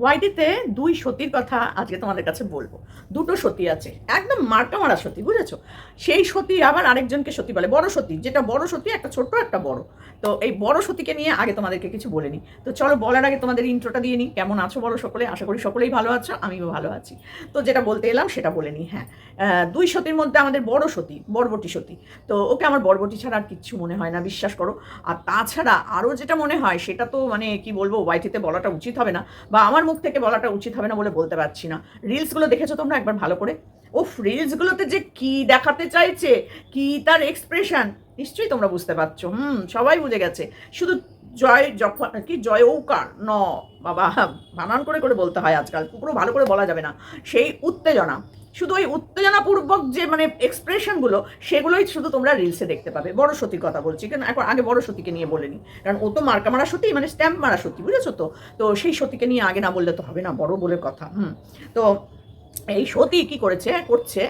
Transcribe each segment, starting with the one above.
ওয়াইটিতে দুই সতীর কথা আজকে তোমাদের কাছে বলব। দুটো সতী আছে, একদম মার্কা মারা সতী, বুঝেছ? সেই সতী আবার আরেকজনকে সতী বলে, বড় সতী, যেটা বড় সতী, একটা ছোট্ট, একটা বড়। তো এই বড় সতীকে নিয়ে আগে তোমাদেরকে কিছু বলে নিই। তো চলো বলার আগে তোমাদের ইন্ট্রোটা দিয়ে নিই, কেমন আছো বলো সকলে? আশা করি সকলেই ভালো আছো, আমিও ভালো আছি। তো যেটা বলতে এলাম সেটা বলে নিই হ্যাঁ। দুই সতীর মধ্যে আমাদের বড় সতী, বরবটি সতী। তো ওকে আমার বরবটি ছাড়া আর কিচ্ছু মনে হয় না, বিশ্বাস করো। আর তাছাড়া আরও যেটা মনে হয় সেটা তো মানে কি বলব, ওয়াইটিতে বলাটা উচিত হবে না। বা আমার মুখ থেকে বলাটা উচিত হবে না বলে বলতে পারছি না। রিলসগুলো দেখেছ তোমরা একবার ভালো করে? ও রিলসগুলোতে যে কি দেখাতে চাইছে, কি তার এক্সপ্রেশন নিশ্চয়ই তোমরা বুঝতে পারছ। হুম, সবাই বুঝে গেছে। শুধু জয় যখন, কি জয় ঔকার? ন, বাবা, বানান করে করে বলতে হয় আজকাল। পুরো ভালো করে বলা যাবে না। সেই উত্তেজনা। শুধু ওই উত্তেজনাপূর্বক যে মানে এক্সপ্রেশনগুলো সেগুলোই শুধু তোমরা রিলসে দেখতে পাবে। বড় সতীর কথা বলছি, কেন? এখন আগে বড় সতীকে নিয়ে বলে নিই কারণ ও তো মার্কা মারা সতী মানে স্ট্যাম্প মারা সতী, বুঝেছ তো? তো সেই সতীকে নিয়ে আগে না বললে তো হবে না, বড় বলে কথা, হুম। তো এই সতী কি করেছে? করছে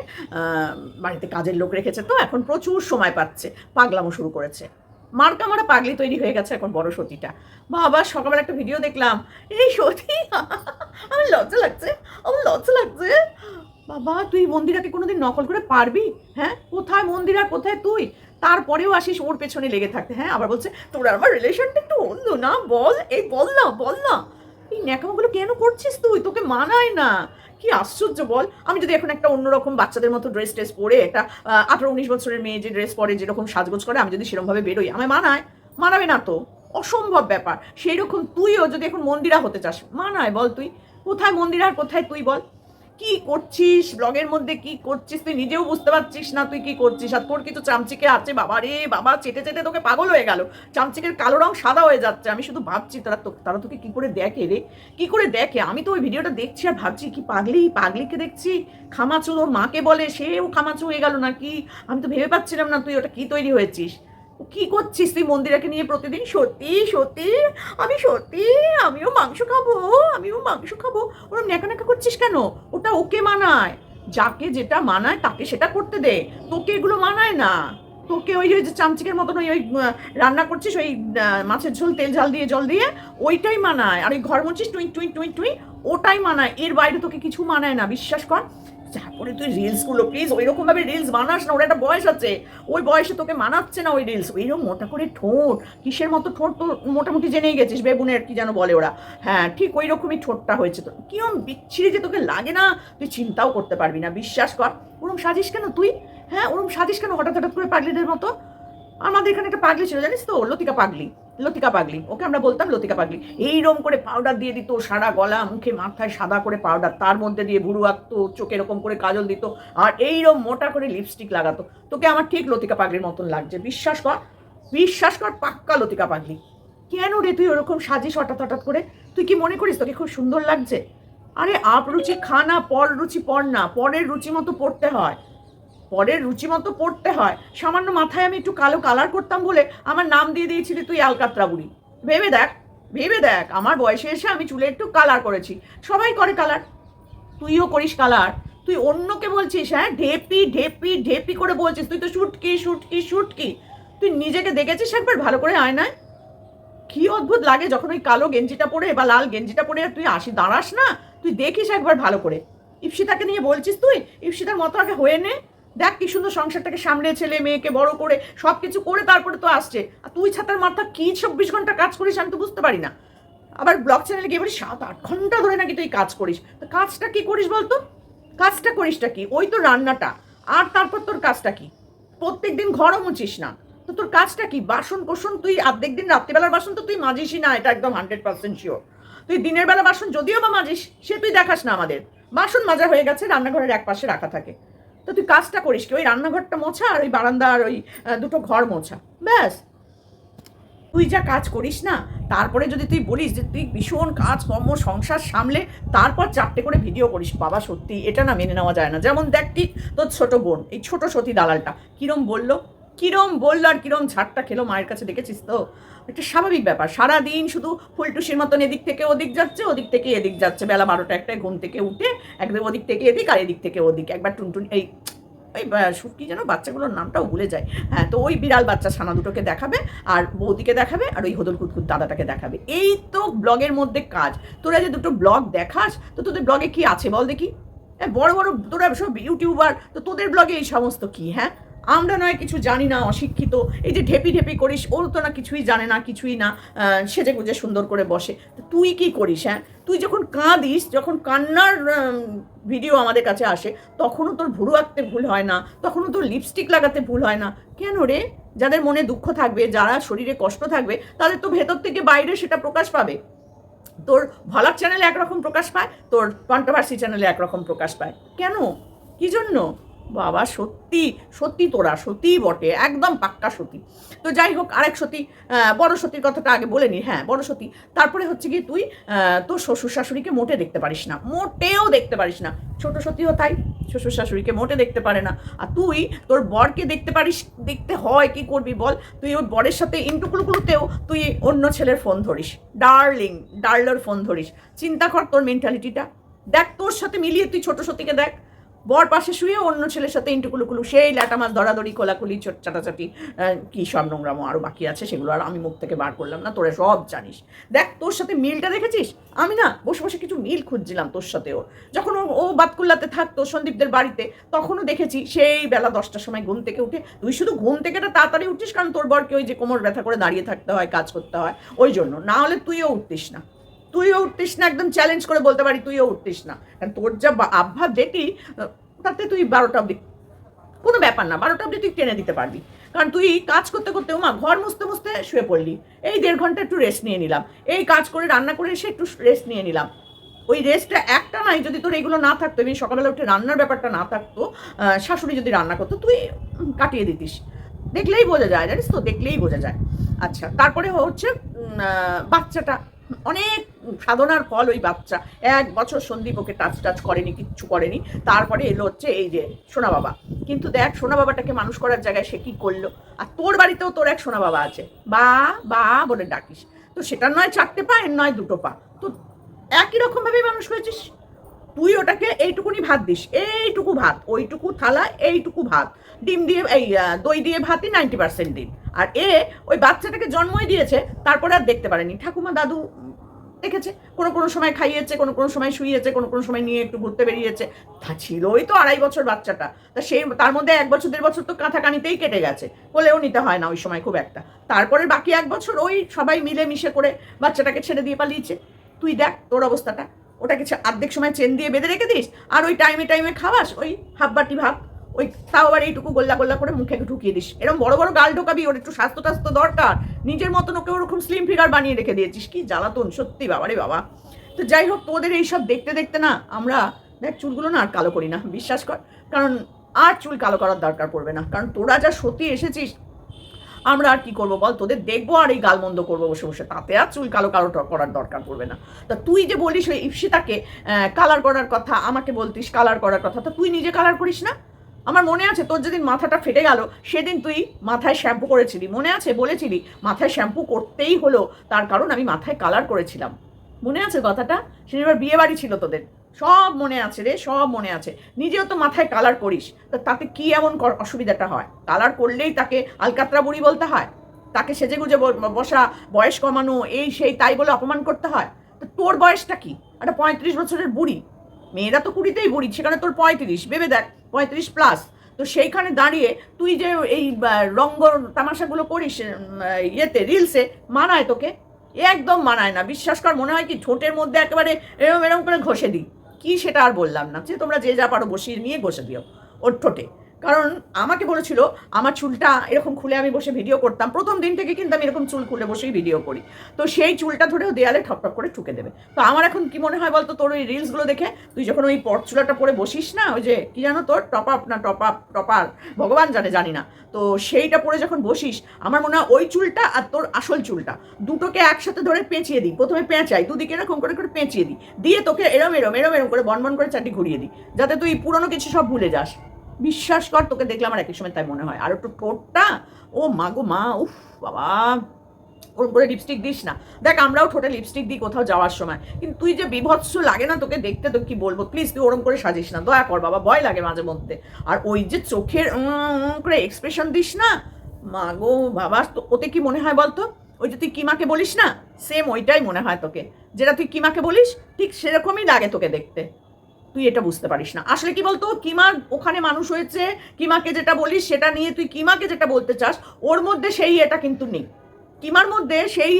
বাড়িতে কাজের লোক রেখেছে তো, এখন প্রচুর সময় পাচ্ছে, পাগলামো শুরু করেছে। মার্কা মারা পাগলি তৈরি হয়ে গেছে এখন বড় সতীটা। বাবা, সকালবেলা একটা ভিডিও দেখলাম, এই সতী, আমার লজ্জা লাগছে, আমার লজ্জা লাগছে। বাবা, তুই মন্দিরাকে কোনোদিন নকল করে পারবি? হ্যাঁ? কোথায় মন্দিরা কোথায় তুই? তারপরেও আসিস ওর পেছনে লেগে থাকতে হ্যাঁ? আবার বলছে, তোর আমার রিলেশনটা একটু অন্য না? বল এই বল না বল না। এই ন্যাকামগুলো কেন করছিস তুই? তোকে মানায় না। কি আশ্চর্য, বল। আমি যদি এখন একটা অন্যরকম বাচ্চাদের মতো ড্রেস ট্রেস পরে একটা আঠারো উনিশ বছরের মেয়ে যে ড্রেস পরে যেরকম সাজগোজ করে, আমি যদি সেরকমভাবে বেরোই, আমায় মানায়? মানাবে না তো? অসম্ভব ব্যাপার। সেই রকম তুইও যদি এখন মন্দিরা হতে চাস, মানায় বল তুই। কোথায় মন্দিরা আর কোথায় তুই বল? কি করছিস? ব্লগের মধ্যে কি করছিস? তুই নিজেও বুঝতে পারছিস না তুই কি করছিস? আর তোর কিছু চামচিকে আছে? বাবা রে, বাবা, চেটে চেটে তোকে পাগল হয়ে গেল। চামচিকের কালো রং সাদা হয়ে যাচ্ছে। আমি শুধু ভাবছি, তারা তো, তারা তোকে কি করে দেখে রে? কি করে দেখে? আমি তো ওই ভিডিওটা দেখছি আর ভাবছি, কি পাগলি? পাগলিকে দেখছি? খামাচু ওর মাকে বলে, সেও খামাচু হয়ে গেল নাকি? আমি তো ভেবে পাচ্ছিলাম না তুই ওটা কি তৈরি হয়েছিস? কি করছিস তুই মন্দিরাকে নিয়ে প্রতিদিন? সত্যি সত্যি, আমি সত্যি, আমিও মাংস খাব, আমিও মাংস খাব। ওরম ন্যাকা ন্যাকা করছিস কেন? ওটা ওকে মানায়। যাকে যেটা মানায়, তাকে সেটা করতে দে। তোকে এগুলো মানায় না। তোকে ওই যে চামচিকের মতন ওই ওই রান্না করছিস, ওই মাছের ঝোল, তেল, ঝাল দিয়ে, জল দিয়ে, ওইটাই মানায়। আর ওই ঘর মুছিস, টুই টুই টুই টুই, ওটাই মানায়। এর বাইরে তোকে কিছু মানায় না, বিশ্বাস কর। তারপরে তুই রিলসগুলো প্লিজ ওই রকম ভাবে রিলস বানাস না, ওর একটা বয়স আছে। ওই বয়সে তোকে মানাচ্ছে না ওই রিলস ওইরকম মোটা করে ঠোঁট, কিসের মতো ঠোঁট তো মোটামুটি জেনেই গেছিস, বেগুনের, কি যেন বলে ওরা। হ্যাঁ ঠিক ওই রকমই ঠোঁটটা হয়েছে তো কিরম বিচ্ছিরি যে তোকে লাগে না, তুই চিন্তাও করতে পারবি না, বিশ্বাস কর। ওরম সাজিস কেন তুই? হ্যাঁ ওরম সাজিস কেন হঠাৎ হঠাৎ করে পাগলিদের মতো? আমাদের এখানে একটা পাগলি ছিল, জানিস তো? লতিকা পাগলি লতিকা পাগলি। ওকে আমরা বলতাম লতিকা পাগলি। এইরকম করে পাউডার দিয়ে দিত, সারা গলা, মুখে, মাথায় সাদা করে পাউডার তার মধ্যে দিয়ে ভুরু আঁকতো, চোখে এরকম করে কাজল দিত, আর এইরকম মোটা করে লিপস্টিক লাগাতো। তোকে আমার ঠিক লতিকা পাগলির মতন লাগছে। বিশ্বাস কর বিশ্বাস কর, পাক্কা লতিকা পাগলি। কেন রে তুই ওরকম সাজিস হঠাৎ হঠাৎ করে? তুই কি মনে করিস তোকে খুব সুন্দর লাগছে? আরে আপ রুচি খানা পর রুচি পর না, পরের রুচি মতো পড়তে হয়। পরের রুচি মতো পড়তে হয়। সামান্য মাথায় আমি একটু কালো কালার করতাম বলে আমার নাম দিয়ে দিয়েছিলি তুই আলকাত্রা বুড়ি। ভেবে দেখ ভেবে দেখ, আমার বয়সে এসে আমি চুলে একটু কালার করেছি। সবাই করে কালার তুইও করিস কালার তুই অন্যকে বলছিস হ্যাঁ? ঢেপি ঢেপি ঢেপি করে বলছিস। তুই তো শুটকি শুটকি শুটকি। তুই নিজেকে দেখেছিস একবার ভালো করে আয়নায়? কি অদ্ভুত লাগে যখন ওই কালো গেঞ্জিটা পরে বা লাল গেঞ্জিটা পরে তুই আসি দাঁড়াস না? তুই দেখিস একবার ভালো করে। ইপসিতাকে নিয়ে বলছিস তুই? ইপসিতার মতো আগে হয়ে নে। দেখ কি সুন্দর সংসারটাকে সামলে ছেলে মেয়েকে বড় করে সব কিছু করে তারপরে তো আসছে। আর তুই ছাতার মাথা কি চব্বিশ ঘণ্টা কাজ করিস আমি তো বুঝতে পারি না। আবার ব্লগ চ্যানেলে গিয়ে বলিস, সাত আট ঘণ্টা ধরে নাকি তুই কাজ করিস। তো কাজটা কি করিস বলতো? কাজটা করিসটা কি? ওই তো রান্নাটা। আর তারপর তোর কাজটা কি? প্রত্যেক দিন ঘরও মুছিস না। তো তোর কাজটা কি? বাসন কোসন তুই অর্ধেক দিন রাত্রিবেলার বাসন তো তুই মাজিসই না, এটা একদম হান্ড্রেড পার্সেন্ট শিওর। তুই দিনের বেলা বাসন যদিও বা মাজিস, সে তুই দেখাস না আমাদের। বাসন মাজা হয়ে গেছে, রান্নাঘরের এক পাশে রাখা থাকে। তো তুই কাজটা করিস কি? ওই রান্নাঘরটা মোছা আর ওই বারান্দা আর ওই দুটো ঘর মোছা। ব্যাস। তুই যা কাজ করিস না, তারপরে যদি তুই বলিস যে তুই ভীষণ কাজ কর্ম সংসার সামলে, তারপর চারটে করে ভিডিও করিস, বাবা সত্যি, এটা না মেনে নেওয়া যায় না। যেমন দেখ ঠিক তোর ছোট বোন, এই ছোট সতী দালালটা, কিরম বলল? কিরম বলল আর কিরম ঝাড়টা খেলো মায়ের কাছে দেখেছিস তো? একটা স্বাভাবিক ব্যাপার। সারা দিন শুধু ফুলটুসির মতন এদিক থেকে ওদিক যাচ্ছে ওদিক থেকে এদিক যাচ্ছে। বেলা বারোটা একটায় ঘুম থেকে উঠে একদম ওদিক থেকে এদিক আর এদিক থেকে ওদিক। একবার টুনটুন এই ওই কি যেন বাচ্চাগুলোর নামটাও ভুলে যায়। হ্যাঁ তো ওই বিড়াল বাচ্চা ছানা দুটোকে দেখাবে আর বৌদিকে দেখাবে আর ওই হদল কুতকুত দাদাটাকে দেখাবে। এই তো ব্লগের মধ্যে কাজ। তোরা যে দুটো ব্লগ দেখাস তো তোদের ব্লগে কি আছে বল দেখি? এ, বড় বড় তোরা সব ইউটিউবার তো তোদের ব্লগে এই সমস্ত কি হ্যাঁ? আমরা নয়, কিছু জানি না, অশিক্ষিত। এই যে ঢেপি ঢেপি করিস, ওর তো না কিছুই জানে না, কিছুই না সেজে গুজে সুন্দর করে বসে। তুই কি করিস হ্যাঁ? তুই যখন কাঁদিস, যখন কান্নার ভিডিও আমাদের কাছে আসে, তখনও তোর ভুরু আঁকতে ভুল হয় না, তখনও তোর লিপস্টিক লাগাতে ভুল হয় না। কেন রে? যাদের মনে দুঃখ থাকবে, যারা শরীরে কষ্ট থাকবে, তাদের তো ভেতর থেকে বাইরে সেটা প্রকাশ পাবে। তোর ভলাক চ্যানেলে একরকম প্রকাশ পায়, তোর কন্ট্রোভার্সি চ্যানেলে একরকম প্রকাশ পায়। কেন? কি জন্য? বাবা সত্যি সত্যি তোরা সত্যিই বটে একদম পাক্কা সতী। তো যাই হোক আরেক আহ, বড় সত্যির কথাটা আগে বলে নি হ্যাঁ বড় সতী। তারপরে হচ্ছে কি তুই তোর শ্বশুর শাশুড়িকে মোটে দেখতে পারিস না মোটেও দেখতে পারিস না। ছোট সতীও তাই শ্বশুর শাশুড়িকে মোটে দেখতে পারে না। আর তুই তোর বরকে দেখতে পারিস দেখতে হয় কি করবি বল? তুই ওর বরের সাথে ইন্টুকুলুকুলুতেও তুই অন্য ছেলের ফোন ধরিস। ডার্লিং ডার্লার ফোন ধরিস। চিন্তা কর তোর মেন্টালিটিটা দেখ তোর সাথে মিলিয়ে তুই ছোট সতীকে দেখ। বর পাশে শুয়ে অন্য ছেলের সাথে ইন্টুকুলুকুলু, সেই ল্যাটা মাছ ধরাধরি কোলাকুলি চোট চাটাচাটি কি সব নোংরামো আরও বাকি আছে, সেগুলো আর আমি মুখ থেকে বার করলাম না, তোরা সব জানিস। দেখ, তোর সাথে মিলটা দেখেছিস? আমি না, বসে বসে কিছু মিল খুঁজছিলাম তোর সাথে ওর যখন ও বাতকুল্লাতে থাকতো সন্দীপদের বাড়িতে, তখনও দেখেছি সেই বেলা দশটার সময় ঘুম থেকে উঠে, তুই শুধু ঘুম থেকে তাড়াতাড়ি উঠিস কারণ তোর বরকে ওই যে কোমর ব্যথা করে দাঁড়িয়ে থাকতে হয়, কাজ করতে হয়, ওই জন্য। না হলে তুইও উঠতিস না। তুইও উঠতিস না, একদম চ্যালেঞ্জ করে বলতে পারি তুইও উঠতিস না। কারণ তোর যা আভ্যাস যেটি, তাতে তুই বারোটা অব্দি কোনো ব্যাপার না, বারোটা অব্দি তুই টেনে দিতে পারবি। কারণ তুই কাজ করতে করতে মা ঘর মুছতে মুছতে শুয়ে পড়লি। এই দেড় ঘণ্টা একটু রেস্ট নিয়ে নিলাম। এই কাজ করে, রান্না করে এসে একটু রেস্ট নিয়ে নিলাম। ওই রেস্টটা একটা নাই, যদি তোর এগুলো না থাকতো এবং সকালবেলা উঠে রান্নার ব্যাপারটা না থাকতো শাশুড়ি যদি রান্না করতো, তুই কাটিয়ে দিতিস। দেখলেই বোঝা যায়, জানিস তো, দেখলেই বোঝা যায়। আচ্ছা তারপরে হচ্ছে বাচ্চাটা অনেক সাধনার ফল ওই বাচ্চা। এক বছর সন্দীপ ওকে টাচ টাচ করেনি, কিচ্ছু করেনি। তারপরে এলো হচ্ছে এই যে সোনা বাবা। কিন্তু দেখ, সোনা বাবাটাকে মানুষ করার জায়গায় সে কি করল? আর তোর বাড়িতেও তোর এক সোনা বাবা আছে। বা বা বলে ডাকিস। তো সেটা নয় চারটে পা, এর নয় দুটো পা। তো একই রকমভাবেই মানুষ হয়েছিস তুই ওটাকে এইটুকুনি ভাত দিস। এইটুকু ভাত, ওইটুকু থালা, এইটুকু ভাত। ডিম দিয়ে, এই দই দিয়ে ভাতই নাইনটি পার্সেন্ট দিন আর এ ওই বাচ্চাটাকে জন্মই দিয়েছে, তারপরে আর দেখতে পারেনি। ঠাকুমা, দাদু দেখেছে? কোনো কোনো সময় খাইয়েছে, কোনো কোনো সময় শুইয়েছে কোনো কোনো সময় নিয়ে একটু ঘুরতে বেরিয়েছে। তা ছিলই তো আড়াই বছর বাচ্চাটা। তা সেই তার মধ্যে এক বছর, দেড় বছর তো কাঁথা কানিতেই কেটে গেছে। বলেও নিতে হয় না ওই সময় খুব একটা। তারপরে বাকি এক বছর ওই সবাই মিলে মিশে করে বাচ্চাটাকে ছেড়ে দিয়ে পালিয়েছে। তুই দেখ তোর অবস্থাটা। ওটাকে অর্ধেক সময় চেন দিয়ে বেঁধে রেখে দিস। আর ওই টাইমে টাইমে খাওয়াস, ওই হাফ বাটি ভাব। ওই তাও আবার এইটুকু গোল্লা গোল্লা করে মুখে ঢুকিয়ে দিস। এরকম বড় বড় গাল ঢোকাবি, ওর একটু স্বাস্থ্য টাস্থ্য দরকার। নিজের মতন ওকে ওরকম স্লিম ফিগার বানিয়ে রেখে দিয়েছিস। কি জ্বালাতন, সত্যি বাবারে বাবা। তো যাই হোক, তোদের এইসব দেখতে দেখতে না আমরা দেখ চুলগুলো না আর কালো করি না, বিশ্বাস কর। কারণ আর চুল কালো করার দরকার পড়বে না। কারণ তোরা যা সত্যি এসেছিস, আমরা আর কি করব বল? তোদের দেখব আর এই গালমন্দ করব বসে বসে। তাতে আর চুল কালো কালো করার দরকার পড়বে না। তা তুই যে বলিস ওই ইপসিতাকে কালার করার কথা, আমাকে বলতিস কালার করার কথা, তা তুই নিজে কালার করিস না? আমার মনে আছে তোর যেদিন মাথাটা ফেটে গেল, সেদিন তুই মাথায় শ্যাম্পু করেছিলি। মনে আছে? বলেছিলি, মাথায় শ্যাম্পু করতেই হলো, তার কারণ আমি মাথায় কালার করেছিলাম। মনে আছে কথাটা? সেদিন বিয়ে বাড়ি ছিল তোদের। সব মনে আছে রে, সব মনে আছে। নিজেও তো মাথায় কালার করিস। তা তাতে কি এমন অসুবিধাটা হয়? কালার করলেই তাকে আলকাতরা বুড়ি বলতে হয়? তাকে সেজে গুজে বসা, বয়স কমানো, এই সেই, তাই বলে অপমান করতে হয়? তো তোর বয়সটা কি? একটা পঁয়ত্রিশ বছরের বুড়ি। মেয়েরা তো কুড়িতেই ভরি সেখানে তোর পঁয়ত্রিশ, ভেবে দেখ, পঁয়ত্রিশ প্লাস তো সেইখানে দাঁড়িয়ে তুই যে এই রঙ্গ তামাশাগুলো করিস ইয়েতে রিলসে মানায় তোকে? একদম মানায় না। বিশ্বাস কর, মনে হয় কি ঠোঁটের মধ্যে একেবারে এরম এরম করে ঘষে দিই। কি সেটা আর বললাম না। যে তোমরা যে যা পারো বসিয়ে নিয়ে ঘষে দিও, ওর ঠোঁটে। কারণ আমাকে বলেছিল, আমার চুলটা এরকম খুলে আমি বসে ভিডিও করতাম। প্রথম দিন থেকে কিন্তু আমি এরকম চুল খুলে বসেই ভিডিও করি। তো সেই চুলটা ধরেও দেয়ালে ঠক করে ঠুকে দেবে। তো আমার এখন কি মনে হয় বলতো, তোর ওই রিলসগুলো দেখে তুই যখন ওই পট চুলাটা পরে বসিস না, ওই যে কি জানো তোর টপ আপ না টপ আপ টপার ভগবান জানে, জানি না। তো সেইটা পরে যখন বসিস, আমার মনে হয় ওই চুলটা আর তোর আসল চুলটা দুটোকে একসাথে ধরে পেঁচিয়ে দিই। প্রথমে পেঁচাই, দুদিকে এরকম করে করে পেঁচিয়ে দিই। দিয়ে তোকে এরম এরম এরম এরম করে বন বন করে চারটি ঘুরিয়ে দিই। যাতে তুই পুরনো কিছু সব ভুলে যাস। বিশ্বাস কর, তোকে দেখলে আমার একই সময় তাই মনে হয়। আর একটু ঠোঁটটা, ও মা গো মা, উফ বাবা। ওরকম করে লিপস্টিক দিস না। দেখ, আমরাও ঠোঁটে লিপস্টিক দিই কোথাও যাওয়ার সময়। কিন্তু তুই যে বিভৎস লাগে না তোকে দেখতে তো কি বলব? প্লিজ তুই ওরকম করে সাজিস না। দয়া কর বাবা, ভয় লাগে মাঝে মধ্যে। আর ওই যে চোখের করে এক্সপ্রেশন দিস না, মা গো বাবা ওতে কি মনে হয় বলতো? ওই যে তুই কিমাকে বলিস না সেম ওইটাই মনে হয় তোকে। যেটা তুই কিমাকে বলিস, ঠিক সেরকমই লাগে তোকে দেখতে। তুই এটা বুঝতে পারিস না। আসলে কি বলতো? কিমার ওখানে মানুষ হয়েছে, কিমাকে যেটা বলিস সেটা নিয়ে তুই কিমাকে যেটা বলতে চাস, ওর মধ্যে সেই এটা কিন্তু নেই। কিমার মধ্যে সেই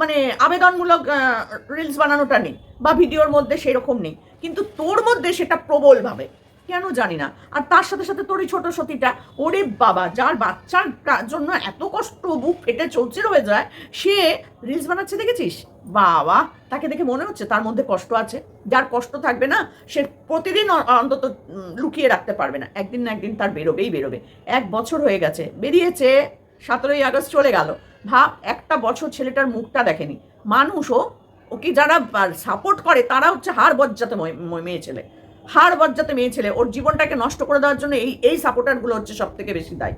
মানে আবেদনমূলক রিলস বানানোটা নেই বা ভিডিওর মধ্যে সেরকম নেই। কিন্তু তোর মধ্যে সেটা প্রবলভাবে। কেন জানি না। আর তার সাথে সাথে তোর এই ছোট সতীটা, ওরে বাবা, যার বাচ্চার জন্য এত কষ্ট বুক ফেটে চলছে হয়ে যায়, সে রিলস বানাচ্ছে, দেখেছিস? বাবা, তাকে দেখে মনে হচ্ছে তার মধ্যে কষ্ট আছে। যার কষ্ট থাকবে না, সে প্রতিদিন অন্তত লুকিয়ে রাখতে পারবে না। একদিন না একদিন তার বেরোবেই বেরোবে। এক বছর হয়ে গেছে, বেরিয়েছে, সতেরোই আগস্ট চলে গেল। ভাব, একটা বছর ছেলেটার মুখটা দেখেনি। মানুষও, ওকে যারা সাপোর্ট করে, তারা হচ্ছে হার বজ্জাতে ময়- ছেলে। হার বজ্জাতে মেয়ে ছেলে, ওর জীবনটাকে নষ্ট করে দেওয়ার জন্য এই এই সাপোর্টারগুলো হচ্ছে সব থেকে বেশি দায়ী।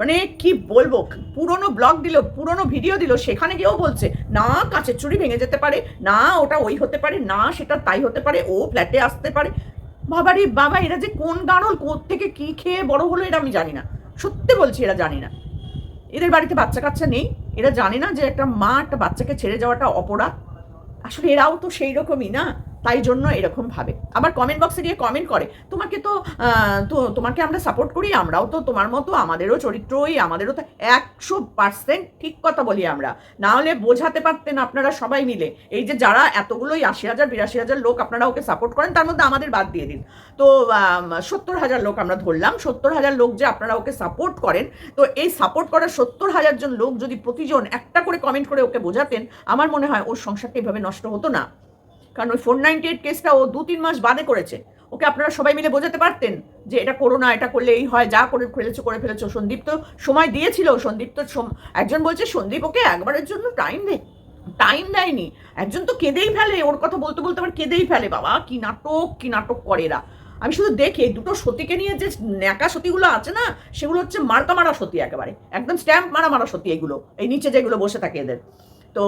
মানে কি বলব, পুরনো ব্লগ দিল, পুরনো ভিডিও দিল, সেখানে গিয়েও বলছে, না, কাঁচের চুড়ি ভেঙে যেতে পারে, না, ওটা ওই হতে পারে, না, সেটা তাই হতে পারে, ও ফ্ল্যাটে আসতে পারে। বাবারে বাবা, এরা যে কোন গানল থেকে কি খেয়ে বড় হলো, এটা আমি জানি না। সত্যি বলছি, এরা জানি না। এদের বাড়িতে বাচ্চা কাচ্চা নেই, এরা জানে না যে একটা মা একটা বাচ্চাকে ছেড়ে যাওয়াটা অপরাধ। আসলে এরাও তো সেই রকমই না। তাই জন্য এরকম ভাবে। আবার কমেন্ট বক্সে গিয়ে কমেন্ট করে, তোমাকে তো তো তোমাকে আমরা সাপোর্ট করি, আমরাও তো তোমার মতো, আমাদেরও চরিত্রই, আমাদেরও তো একশো পার্সেন্ট ঠিক কথা বলি আমরা। না হলে বোঝাতে পারতেন আপনারা সবাই মিলে। এই যে যারা এতগুলোই আশি হাজার, বিরাশি হাজার লোক আপনারা ওকে সাপোর্ট করেন, তার মধ্যে আমাদের বাদ দিয়ে দিন। তো সত্তর হাজার লোক আমরা ধরলাম, সত্তর হাজার লোক যে আপনারা ওকে সাপোর্ট করেন, তো এই সাপোর্ট করা সত্তর হাজার জন লোক যদি প্রতিজন একটা করে কমেন্ট করে ওকে বোঝাতেন, আমার মনে হয় ওর সংসারটা এভাবে নষ্ট হতো না। কারণ ওই ফোর নাইনটি এইট কেসটা ও দু তিন মাস বাদে করেছে। ওকে আপনারা সবাই মিলে বোঝাতে পারতেন যে এটা করো না, এটা করলে এই হয়, যা করে ফেলেছো করে ফেলেছো। সন্দীপ তো সময় দিয়েছিল, সন্দীপ তো একজন বলছে, সন্দীপ, ওকে একবারের জন্য টাইম দে। টাইম দেয়নি। একজন তো কেঁদেই ফেলে, ওর কথা বলতে বলতে আবার কেঁদেই ফেলে। বাবা, কি নাটক কি নাটক করে এরা। আমি শুধু দেখি, এই দুটো সতীকে নিয়ে যে ন্যাকা সতীগুলো আছে না, সেগুলো হচ্ছে মার্কা মারা সতী একেবারে। একদম স্ট্যাম্প মারা মারা সতী এগুলো, এই নিচে যেগুলো বসে থাকে এদের। তো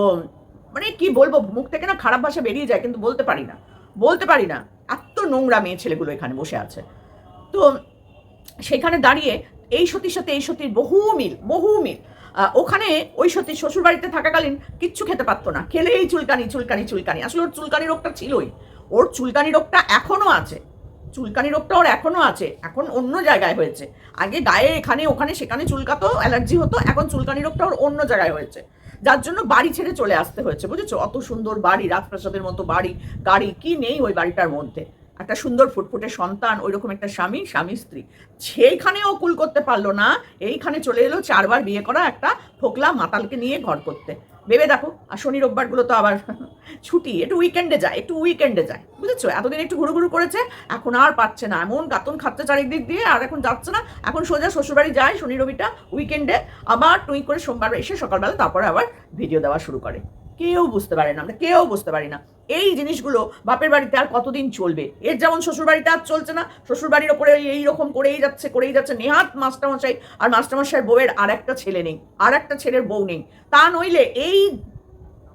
মানে কি বলব, মুখ থেকে না খারাপ ভাষা বেরিয়ে যায়, কিন্তু বলতে পারি না। বলতে পারি না। এত নোংরা মেয়ে ছেলেগুলো এখানে বসে আছে। তো সেখানে দাঁড়িয়ে এই সতীর সাথে এই সতীর বহু মিল বহু মিল। ওখানে ওই সতী শ্বশুর বাড়িতে থাকাকালীন কিচ্ছু খেতে পারতো না। খেলেই চুলকানি চুলকানি চুলকানি। আসলে ওর চুলকানি রোগটা ছিলই। ওর চুলকানি রোগটা এখনও আছে। চুলকানি রোগটা ওর এখনও আছে। এখন অন্য জায়গায় হয়েছে। আগে গায়ে এখানে, ওখানে, সেখানে চুলকাতো, অ্যালার্জি হতো। এখন চুলকানি রোগটা ওর অন্য জায়গায় হয়েছে। যার জন্য বাড়ি ছেড়ে চলে আসতে হয়েছে, বুঝেছ? অত সুন্দর বাড়ি, রাজপ্রাসাদের মতো বাড়ি, গাড়ি, কি নেই ওই বাড়িটার মধ্যে? একটা সুন্দর ফুটফুটে সন্তান ওই রকম একটা স্বামী স্বামী, স্ত্রী। সেইখানেও কুল করতে পারল না, এইখানে চলে এলো চারবার বিয়ে করা একটা ফোকলা মাতালকে নিয়ে ঘর করতে। ভেবে দেখো, আর শনি রোববারগুলো তো আবার ছুটি, একটু উইকেন্ডে যায়, একটু উইকেন্ডে যায়, বুঝেছ? এতদিন একটু ঘুরু ঘুরু করেছে, এখন আর পাচ্ছে না, এমন কাতন খাচ্ছে চারিদিক দিয়ে, আর এখন যাচ্ছে না, এখন সোজা শ্বশুরবাড়ি যায় শনি রবিটা উইকেন্ডে আবার টুই করে সোমবার এসে সকালবেলা তারপরে আবার ভিডিও দেওয়া শুরু করে। কেউ বুঝতে পারে না, আমরা কেউ বুঝতে পারি না। এই জিনিসগুলো বাপের বাড়িতে আর কতদিন চলবে? এর যেমন শ্বশুর বাড়িতে আর চলছে না শ্বশুর বাড়ির ওপরে এইরকম করেই যাচ্ছে করেই যাচ্ছে। নেহাত মাস্টারমশাই আর মাস্টারমশাইয়ের বউয়ের আর একটা ছেলে নেই আর একটা ছেলের বউ নেই। তা নইলে এই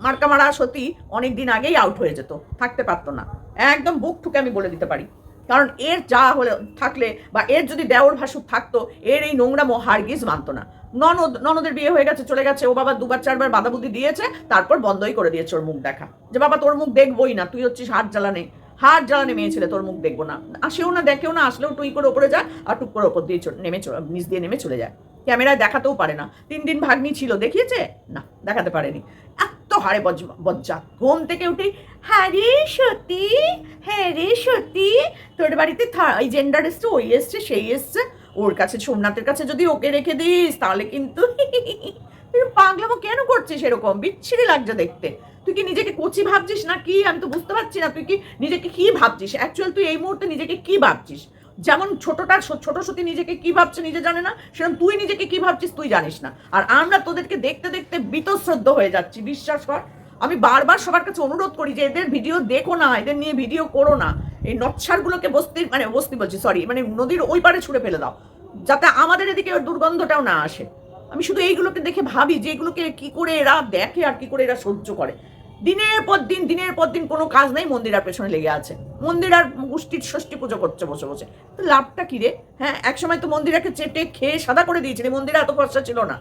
মার্কা মারা সত্যি অনেক দিন আগেই আউট হয়ে যেত, থাকতে পারতো না। একদম বুক ঠুকে আমি বলে দিতে পারি। কারণ এর যা হলে, থাকলে বা এর যদি দেওর ভাসুর থাকতো, এর এই নোংরামো হারগিজ মানতো না। ননদ, ননদের বিয়ে হয়ে গেছে, চলে গেছে। ও বাবা দুবার, চারবার বাধা বুদ্ধি দিয়েছে, তারপর বন্ধই করে দিয়েছে ওর মুখ দেখা। যে বাবা, তোর মুখ দেখবই না, তুই হচ্ছিস হাত জ্বালানে। হাত জ্বালানে মেয়ে ছেলে, তোর মুখ দেখব না। আসেও না, দেখেও না, আসলেও টুই করে ওপরে যায় আর টুক করে ওপর দিয়ে নেমে নিচ দিয়ে নেমে চলে যায়। ক্যামেরায় দেখাতেও পারে না। তিন দিন ভাগ্নি ছিল, দেখিয়েছে? না, দেখাতে পারেনি। এত হারে বজ্জ- ঘুম থেকে উঠেই হ্যাঁ রে সত্যি হ্যাঁ রে সত্যি তোর বাড়িতে এই জেন্ডার এসছে, ওই এসছে, সেই এসছে। ওর কাছে সোমনাথের কাছে যদি ওকে রেখে দিস, তাহলে কিন্তু পাগলামো কেন করছিস এরকম? বিচ্ছিরি লাগছে দেখতে। তুই কি নিজেকে কচি ভাবছিস না কি আমি তো বুঝতে পারছি না, তুই কি নিজেকে কি ভাবছিস? অ্যাকচুয়াল তুই এই মুহূর্তে নিজেকে কি ভাবছিস? যেমন ছোটটা ছোট সতী নিজেকে কি ভাবছে নিজে জানে না, সেরকম তুই নিজেকে কি ভাবছিস তুই জানিস না। আর আমরা তোদেরকে দেখতে দেখতে বীতশ্রদ্ধ হয়ে যাচ্ছি, বিশ্বাস কর। আমি বারবার সবার কাছে অনুরোধ করি যে এদের ভিডিও দেখো না, এদের নিয়ে ভিডিও করো না। এই নচ্ছারগুলোকে বস্তি মানে বস্তি বলছি সরি মানে নদীর ওই পারে ছুঁড়ে ফেলে দাও, যাতে আমাদের এদিকে ওর দুর্গন্ধটাও না আসে। আমি শুধু এইগুলোকে দেখে ভাবি যে এগুলোকে কি করে এরা দেখে আর কি করে এরা সহ্য করে। দিনের পর দিন, দিনের পর দিন কোনো কাজ নেই মন্দিরার পেছনে লেগে আছে। মন্দির আর গোষ্ঠীর ষষ্ঠী পুজো করছে, বসে বসে। তো লাভটা কি রে? হ্যাঁ একসময় তো মন্দিরাকে চেটে খেয়ে সাদা করে দিয়েছিলি মন্দিরা এত ফর্সা ছিল না।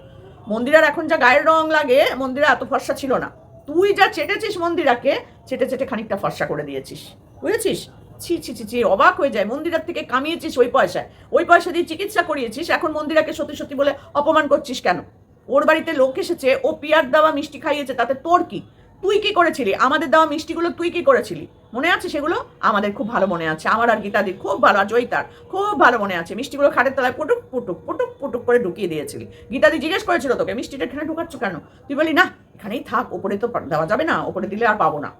মন্দিরার এখন যা গায়ের রং লাগে, মন্দিরা এত ফর্সা ছিল না। তুই যা চেটেছিস মন্দিরাকে, চেটে চেটে খানিকটা ফর্সা করে দিয়েছিস। বুঝেছিস? ছি ছি ছি ছি, অবাক হয়ে যায়। মন্দিরার থেকে কামিয়েছিস ওই পয়সায়। ওই পয়সা দিয়ে চিকিৎসা করিয়েছিস, এখন মন্দিরাকে সত্যি সত্যি বলে অপমান করছিস কেন? ওর বাড়িতে লোক এসেছে, ও পিয়ার দেওয়া মিষ্টি খাইয়েছে, তাতে তোর কি? তুই কি করেছিলি? আমাদের দেওয়া মিষ্টিগুলো তুই কি করেছিলি? মনে আছে সেগুলো? আমাদের খুব ভালো মনে আছে। আমার আর গীতাদির খুব ভালো, আর জয়িতার খুব ভালো মনে আছে। মিষ্টিগুলো খাটের তলায় পুটুক পুটুক পুটুক পুটুক করে ঢুকিয়ে দিয়েছিলি। গীতাদি জিজ্ঞেস করেছিল তোকে, মিষ্টিটা এখানে ঢুকাচ্ছ কেন? তুই বলি না এখানেই থাক, ওপরে তো দেওয়া যাবে না, ওপরে দিলে আর পাবো না।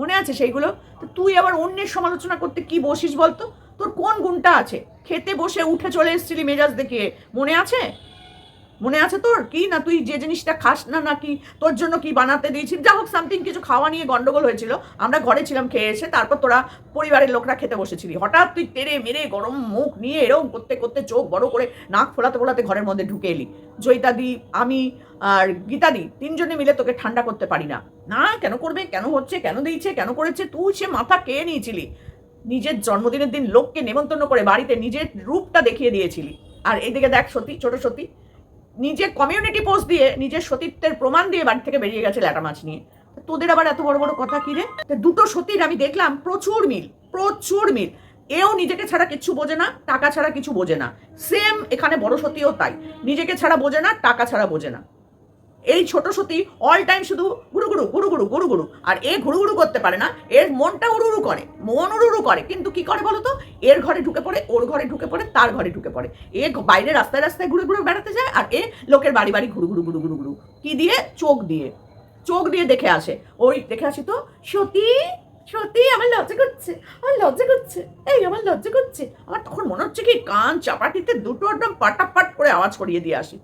মনে আছে সেইগুলো? তো তুই আবার অন্যের সমালোচনা করতে কি বসিস বলতো? তোর কোন গুণটা আছে? খেতে বসে উঠে চলে এসেছিলি মেজাজ দেখিয়ে। মনে আছে? মনে আছে তোর? কি? না তুই যে জিনিসটা খাস না নাকি তোর জন্য কি বানাতে দিয়েছিস যা হোক সামথিং কিছু খাওয়া নিয়ে গন্ডগোল হয়েছিল। আমরা ঘরে ছিলাম, খেয়ে এসে তারপর তোরা পরিবারের লোকরা খেতে বসেছিলি। হঠাৎ তুই তেড়ে মেরে গরম মুখ নিয়ে এরকম করতে করতে চোখ বড় করে নাক ফোলাতে ফোলাতে ঘরের মধ্যে ঢুকে এলি। জয়িতাদি, আমি আর গীতাদি তিনজনে মিলে তোকে ঠান্ডা করতে পারি না। না, কেন করবে? কেন হচ্ছে? কেন দিয়েছে? কেন করেছে? তুই সে মাথা কে নিয়েছিলি। নিজের জন্মদিনের দিন লোককে নেমন্তন্ন করে বাড়িতে নিজের রূপটা দেখিয়ে দিয়েছিলি। আর এইদিকে দেখ সতী, ছোট সতী নিজে কমিউনিটি পোস্ট দিয়ে নিজের সতীত্বের প্রমাণ দিয়ে বাড়ি থেকে বেরিয়ে গেছে ল্যাটা মাছ নিয়ে। তোদের আবার এত বড় বড় কথা কিনে দুটো সতীর আমি দেখলাম, প্রচুর মিল প্রচুর মিল। এও নিজেকে ছাড়া কিছু বোঝে না, টাকা ছাড়া কিছু বোঝে না। সেম এখানে বড় সতীও তাই। নিজেকে ছাড়া বোঝে না, টাকা ছাড়া বোঝে না। এই ছোট সতী অল টাইম শুধু গুরু গুরু গুরু গুরু গুরু গুরু আর এ ঘুরু ঘুরু করতে পারে না, এর মনটা উড়ুরু করে, মন উড়ুরু করে। কিন্তু কি করে বলো তো এর ঘরে ঢুকে পড়ে, ওর ঘরে ঢুকে পড়ে, তার ঘরে ঢুকে পড়ে। এ বাইরে রাস্তায় রাস্তায় ঘুরে ঘুরে বেড়াতে যায়, আর এ লোকের বাড়ি বাড়ি ঘুরু ঘুরু ঘুরু ঘুরু ঘুরু। কি দিয়ে? চোখ দিয়ে। চোখ দিয়ে দেখে আসে। ওই দেখে আসি তো, সতী সত্যি আমার লজ্জা করছে, আমার লজ্জা করছে, এই আমার লজ্জা করছে। আমার তখন মনে হচ্ছে কি, কান চাপাটিতে দুটো একদম পাটাপাট করে আওয়াজ করিয়ে দিয়ে আসি।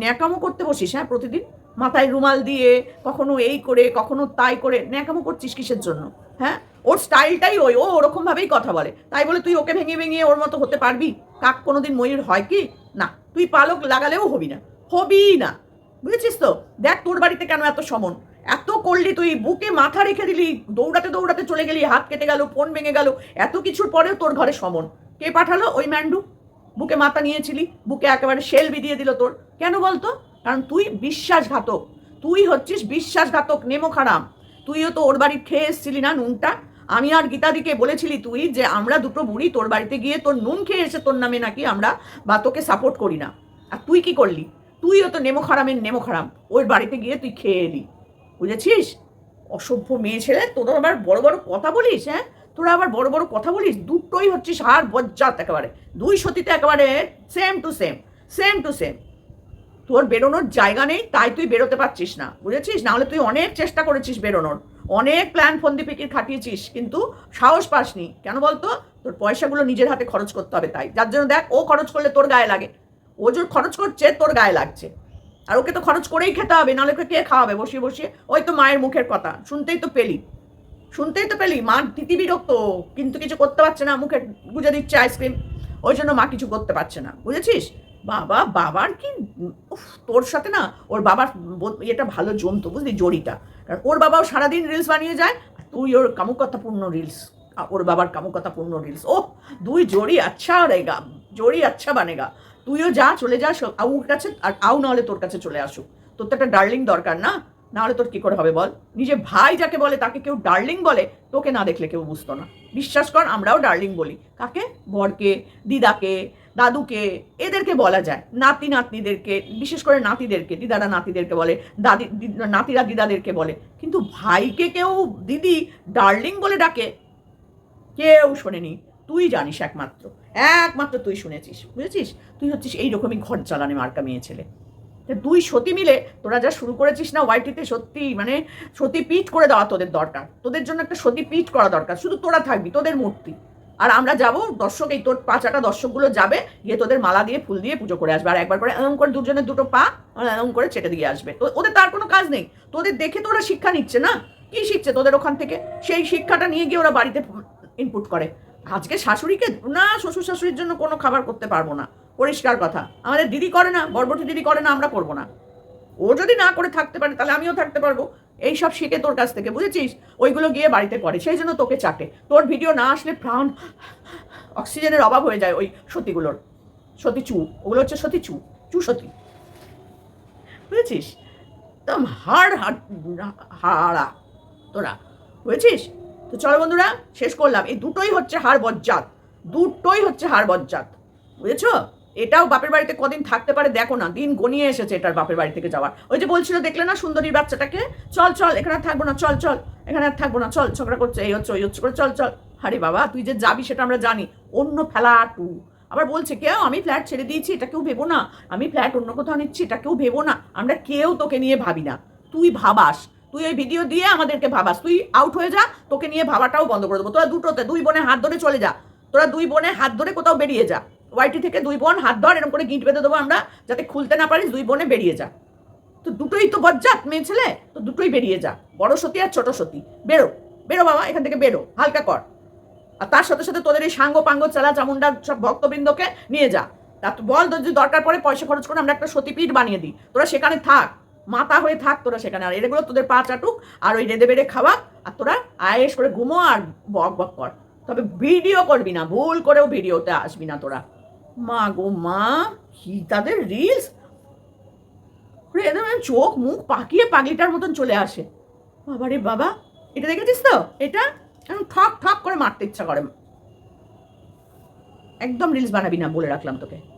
ন্যাকামো করতে বসিস হ্যাঁ প্রতিদিন? মাথায় রুমাল দিয়ে, কখনো এই করে, কখনো তাই করে, ন্যাকামো করছিস কিসের জন্য? হ্যাঁ? ওর স্টাইলটাই ওই, ও ওরকম ভাবেই কথা বলে। তাই বলে তুই ওকে ভেঙে ভেঙে ওর মতো হতে পারবি? কাক কোনোদিন ময়ূর হয় কি? না, তুই পালক লাগালেও হবি না। হবি না। বুঝেছিস তো? দেখ তোর বাড়িতে কেন এত সমন? এত করলি তুই, বুকে মাথা রেখে দিলি, দৌড়াতে দৌড়াতে চলে গেলি, হাত কেটে গেল, ফোন ভেঙে গেল, এত কিছুর পরেও তোর ঘরে সমন। কে পাঠালো? ওই ম্যান্ডু। বুকে মাথা নিয়েছিলি, বুকে একেবারে শেলবি দিয়ে দিল তোর। কেন বলতো? কারণ তুই বিশ্বাসঘাতক। তুই হচ্ছিস বিশ্বাসঘাতক নেমো খারাম। তুইও তো ওর বাড়ি খেয়ে এসছিলি না নুনটা? আমি আর গীতাদিকে বলেছিলি তুই যে আমরা দুটো বুড়ি তোর বাড়িতে গিয়ে তোর নুন খেয়ে এসে তোর নামে নাকি আমরা বা তোকে সাপোর্ট করি না। আর তুই কি করলি? তুইও তো নেমো খারামের নেমো খারাম। ওর বাড়িতে গিয়ে তুই খেয়ে এলি। বুঝেছিস? অসভ্য মেয়ে ছেলে, তোরা আবার বড় বড় কথা বলিস হ্যাঁ? তোরা আবার বড় বড় কথা বলিস? দুটোই হচ্ছিস হার বজ্জাত একেবারে। দুই সতীতে একেবারে same to same same to same তোর বেরোনোর জায়গা নেই, তাই তুই বেরোতে পারছিস না, বুঝেছিস? নাহলে তুই অনেক চেষ্টা করেছিস বেরোনোর, অনেক প্ল্যান ফন্দি ফিকির খাটিয়েছিস, কিন্তু সাহস পাসনি। কেন বলতো? তোর পয়সাগুলো নিজের হাতে খরচ করতে হবে তাই। যার জন্য দেখ, ও খরচ করলে তোর গায়ে লাগে। ও যে খরচ করছে, তোর গায়ে লাগছে। আর ওকে তো খরচ করেই খেতে হবে, নাহলে ওকে কে খাওয়াবে? বসিয়ে বসিয়ে, ওই তো মায়ের মুখের কথা, শুনতেই তো পেলি। শুনতেই তো পেলি, মা তিতি বিরক্ত, কিন্তু কিছু করতে পারছে না, মুখে গুজে দিচ্ছে আইসক্রিম ওই জন্য মা কিছু করতে পারছে না, বুঝেছিস? বাবা, বাবার কি তোর সাথে না ওর বাবার এটা ভালো জমতো, বুঝলি, জড়িটা। কারণ ওর বাবাও সারাদিন রিলস বানিয়ে যায় তুই ওর কামুকতাপূর্ণ রিলস ওর বাবার কামুকতাপূর্ণ রিলস ও দুই জড়ি আচ্ছা রেগা জড়ি আচ্ছা বানেগা তুইও যা, চলে যা, সব, আউর কাছে, আর আউ নাহলে তোর কাছে চলে আসুক। তোর তো একটা ডার্লিং দরকার না? নাহলে তোর কী করে হবে বল? নিজে ভাই যাকে বলে, তাকে কেউ ডার্লিং বলে, তোকে না দেখলে কেউ বুঝতো না। বিশ্বাস কর, আমরাও ডার্লিং বলি। কাকে? বরকে, দিদাকে দাদুকে, এদেরকে বলা যায়। নাতি নাতনিদেরকে, বিশেষ করে নাতিদেরকে, দিদারা নাতিদেরকে বলে, দাদি নাতিরা দিদাদেরকে বলে। কিন্তু ভাইকে কেউ দিদি, ডার্লিং বলে ডাকে, কেউ শোনেনি। তুই জানিস একমাত্র একমাত্র তুই শুনেছিস, বুঝেছিস? তুই হচ্ছিস এইরকমই ঘর চালানে মার্কা মেয়ে ছেলে। দুই সতী মিলে তোরা যা শুরু করেছিস না ওয়াইটিতে সত্যি মানে সতী পিট করে দেওয়া তোদের দরকার। তোদের জন্য একটা সতী পিট করা দরকার। শুধু তোরা থাকবি, তোদের মূর্তি। আর আমরা যাব, দর্শক, এই তোর পাঁচাটা দর্শকগুলো যাবে, গিয়ে তোদের মালা দিয়ে, ফুল দিয়ে পুজো করে আসবে। আর একবার করে এরম করে দুজনের দুটো পা এরম করে চেটে দিয়ে আসবে। তো ওদের তার কোনো কাজ নেই। তোদের দেখে তো ওরা শিক্ষা নিচ্ছে না। কি শিখছে তোদের ওখান থেকে? সেই শিক্ষাটা নিয়ে গিয়ে ওরা বাড়িতে ইনপুট করে। আজকে শাশুড়িকে না শ্বশুর শাশুড়ির জন্য কোনো খাবার করতে পারব না। পরিষ্কার কথা। আমাদের দিদি করে না বরবটি দিদি করে না, আমরা করব না। ও যদি না করে থাকতে পারে, তাহলে আমিও থাকতে পারব। এই সব শিখে তোর কাছ থেকে, বুঝেছিস? ওইগুলো গিয়ে বাড়িতে করে, সেই জন্য তোকে চাটে। তোর ভিডিও না আসলে প্রাণ অক্সিজেনের অভাব হয়ে যায় ওই সতীগুলোর। সতী চু, ওগুলো হচ্ছে সতী চু চু সতী। বুঝেছিস? একদম হাড় হাড়, হাড়া। তোরা, বুঝেছিস? তো চলো বন্ধুরা, শেষ করলাম। এই দুটোই হচ্ছে হাড় বজ্জাত দুটোই হচ্ছে হাড় বজ্জাত বুঝেছ? এটাও বাপের বাড়িতে কদিন থাকতে পারে, দেখো না, দিন গনিয়ে এসেছে এটার বাপের বাড়ি থেকে যাওয়ার। ওই যে বলছিল, দেখলে না সুন্দরীর বাচ্চাটাকে? চল চল, এখানে থাকব না, চল চল, এখানে আর থাকব না, চল, ঝগড়া করছে, এই হচ্ছে, ওই হচ্ছে করে, চল চল। আরে বাবা, তুই যে যাবি সেটা আমরা জানি, অন্য ফ্ল্যাটু আবার বলছে, কেউ, আমি ফ্ল্যাট ছেড়ে দিয়েছি, এটা কেউ ভেবো না। আমি ফ্ল্যাট অন্য কোথাও নিচ্ছি, এটা কেউ ভেবো না। আমরা কেউ তোকে নিয়ে ভাবি না। তুই ভাবাস। তুই ওই ভিডিও দিয়ে আমাদেরকে ভাবাস। তুই আউট হয়ে যা, তোকে নিয়ে ভাবাটাও বন্ধ করে দেবো। তোরা দুটোতে, দুই বোনে হাত ধরে চলে যা। তোরা দুই বোনে হাত ধরে কোথাও বেরিয়ে যা। ওয়াইটি থেকে দুই বোন হাত ধর এরকম করে গিট বেঁধে দেবো আমরা, যাতে খুলতে না পারিস, দুই বোনে বেরিয়ে যা। তো দুটোই তো বজ্জাত মেয়ে ছেলে, তো দুটোই বেরিয়ে যা। বড় সতী আর ছোট সতী। বেরো বেরো বাবা, এখান থেকে বেরো, হালকা কর। আর তার সাথে সাথে তোদের এই সাঙ্গ পাঙ্গ চালা চামুন্ডার সব ভক্তবৃন্দকে নিয়ে যা। তা বল, তোর যদি দরকার পড়ে, পয়সা খরচ করে আমরা একটা সতীপীঠ বানিয়ে দিই। তোরা সেখানে থাক মাথা হয়ে থাক তোরা সেখানে। আর এগুলো তোদের পা চাটুক, আর ওই রেঁধে বেড়ে খাওয়া, আর তোরা আয়েস করে ঘুমো আর বক বক কর। তবে ভিডিও করবি না, ভুল করেও ভিডিওতে আসবি না তোরা। মা গো, মা, কি তাদের রিলস একদম চোখ মুখ পাকিয়ে পাগলিটার মতন চলে আসে। বাবা রে বাবা, এটা দেখেছিস তো? এটা? এখন ঠক ঠক করে মারতে ইচ্ছা করে। একদম রিলস বানাবি না বলে রাখলাম তোকে।